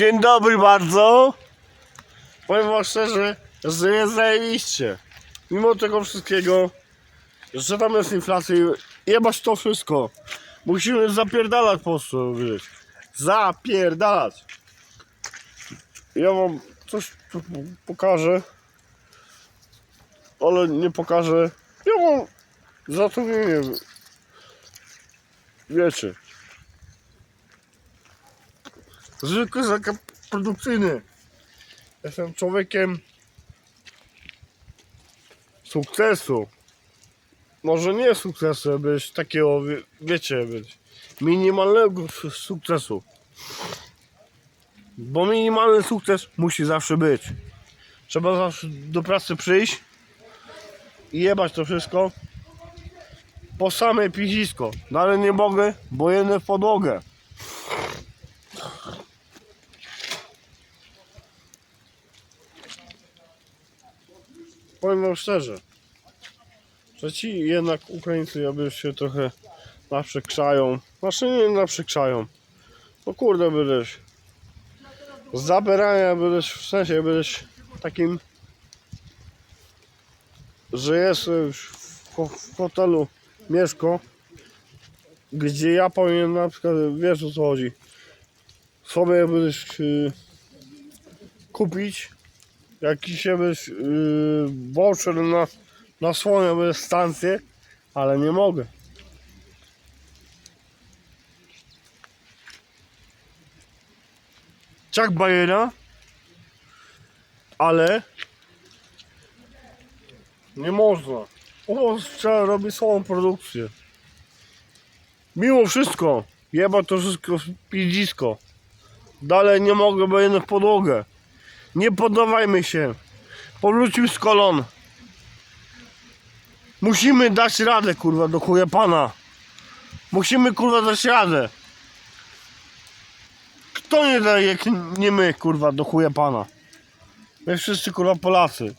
Dzień dobry bardzo. Powiem wam szczerze, że jest. Mimo tego wszystkiego, że tam jest inflacja i jebać to wszystko. Musimy zapierdalać po prostu, wiesz. Zapierdalać. Ja wam coś tu pokażę. Ale nie pokażę. Ja mam zatrudnienie. Wiecie. Zwykły zakaz produkcyjny. Jestem człowiekiem sukcesu. Może nie sukcesu, być takiego, wie- wiecie, być minimalnego su- sukcesu. Bo minimalny sukces musi zawsze być. Trzeba zawsze do pracy przyjść i jebać to wszystko po same pizisko. No ale nie mogę, bo jedne w podłogę. Powiem wam szczerze, że ci jednak Ukraińcy jakby się trochę naprzekrzają. Znaczy nie naprzekrzają. No kurde byleś. Z zabierania byleś w sensie byleś takim, że jest już w, ho- w hotelu Mieszko, gdzie ja powinien na przykład, wiesz o co chodzi, sobie byś y, kupić jakiś byś y, voucher na, na swoją stację, ale nie mogę. Czak bajera, ale nie można. U trzeba robić swoją produkcję. Mimo wszystko, jeba to wszystko pidzisko. Dalej nie mogę, bo jedno w podłogę. Nie poddawajmy się. Powrócił z kolon. Musimy dać radę, kurwa, do pana. Musimy, kurwa, dać radę. Kto nie daje, jak nie my, kurwa, do pana? My wszyscy, kurwa, Polacy.